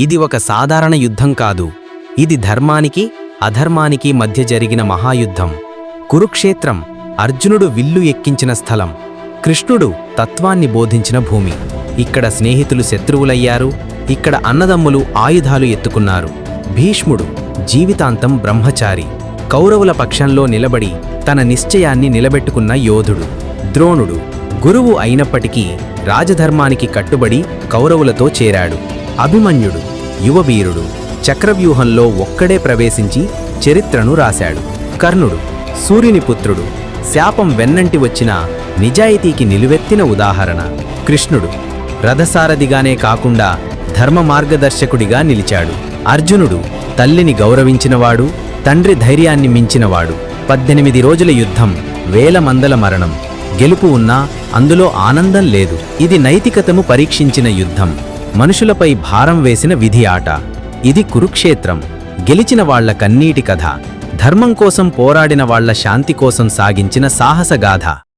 ఇది ఒక సాధారణ యుద్ధం కాదు. ఇది ధర్మానికి అధర్మానికి మధ్య జరిగిన మహాయుద్ధం. కురుక్షేత్రం అర్జునుడు విల్లు ఎక్కించిన స్థలం. కృష్ణుడు తత్వాన్ని బోధించిన భూమి. ఇక్కడ స్నేహితులు శత్రువులయ్యారు. ఇక్కడ అన్నదమ్ములు ఆయుధాలు ఎత్తుకున్నారు. భీష్ముడు జీవితాంతం బ్రహ్మచారి. కౌరవుల పక్షంలో నిలబడి తన నిశ్చయాన్ని నిలబెట్టుకున్న యోధుడు. ద్రోణుడు గురువు అయినప్పటికీ రాజధర్మానికి కట్టుబడి కౌరవులతో చేరాడు. అభిమన్యుడు యువవీరుడు చక్రవ్యూహంలో ఒక్కడే ప్రవేశించి చరిత్రను రాశాడు. కర్ణుడు సూర్యుని పుత్రుడు శాపం వెన్నంటి వచ్చిన నిజాయితీకి నిలువెత్తిన ఉదాహరణ. కృష్ణుడు రథసారథిగానే కాకుండా ధర్మ మార్గదర్శకుడిగా నిలిచాడు. అర్జునుడు తల్లిని గౌరవించినవాడు తండ్రి ధైర్యాన్ని మించినవాడు. పద్దెనిమిది రోజుల యుద్ధం వేల మందల మరణం. గెలుపు ఉన్నా అందులో ఆనందం లేదు. ఇది నైతికతను పరీక్షించిన యుద్ధం. మనుషులపై భారం వేసిన విధి ఆట ఇది కురుక్షేత్రం. గెలిచిన వాళ్ళ కన్నీటి కథ. ధర్మం కోసం పోరాడిన వాళ్ళ శాంతి కోసం సాగించిన సాహసగాథ.